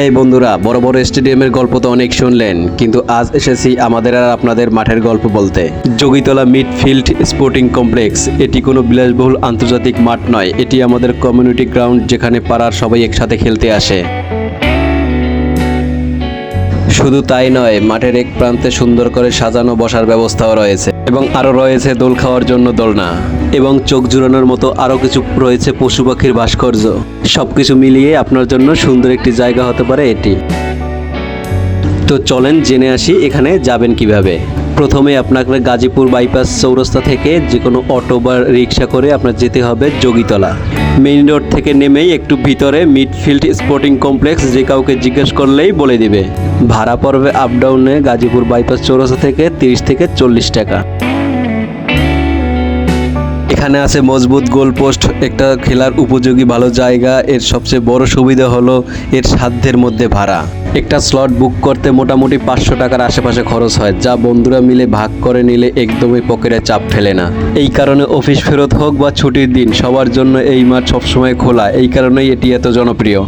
হ্যাঁ বন্ধুরা, বড় বড় স্টেডিয়ামের গল্প তো অনেক শুনলেন, কিন্তু আজ এসেছি আমাদের আর আপনাদের মাঠের গল্প বলতে। যোগীতলা মিডফিল্ড স্পোর্টিং কমপ্লেক্স, এটি কোনো বিলাসবহুল আন্তর্জাতিক মাঠ নয়, এটি আমাদের কমিউনিটি গ্রাউন্ড যেখানে পাড়ার সবাই একসাথে খেলতে আসে। শুধু তাই নয়, মাঠের এক প্রান্তে সুন্দর করে সাজানো বসার ব্যবস্থাও রয়েছে, এবং আরও রয়েছে দোল খাওয়ার জন্য দোলনা। এবং চোখ জুড়ানোর মতো আরও কিছু রয়েছে পশু পাখির ভাস্কর্য। সব কিছু মিলিয়ে আপনার জন্য সুন্দর একটি জায়গা হতে পারে এটি। তো চলেন জেনে আসি এখানে যাবেন কীভাবে। প্রথমে আপনাকে গাজীপুর বাইপাস চৌরাস্তা থেকে যে কোনো অটো বা রিক্সা করে আপনার যেতে হবে যোগীতলা। মেইন রোড থেকে নেমেই একটু ভিতরে মিডফিল্ড স্পোর্টিং কমপ্লেক্স যে কাউকে জিজ্ঞেস করলেই বলে দিবে। ভাড়া পড়বে আপ ডাউনে গাজীপুর বাইপাস চৌরাস্তা থেকে তিরিশ থেকে চল্লিশ টাকা। এখানে আছে মজবুত গোলপোস্ট, একটা খেলার উপযোগী ভালো জায়গা, এর সবচেয়ে বড় সুবিধা হলো এর সাধ্যের মধ্যে ভাড়া। একটা স্লট বুক করতে মোটামুটি পাঁচশো টাকার আশেপাশে খরচ হয়, যা বন্ধুরা মিলে ভাগ করে নিলে একদমই পকেটে চাপ ফেলে না। এই কারণে অফিস ফেরত হোক বা ছুটির দিন, সবার জন্য এই মাঠ সবসময় খোলা, এই কারণেই এটি এত জনপ্রিয়।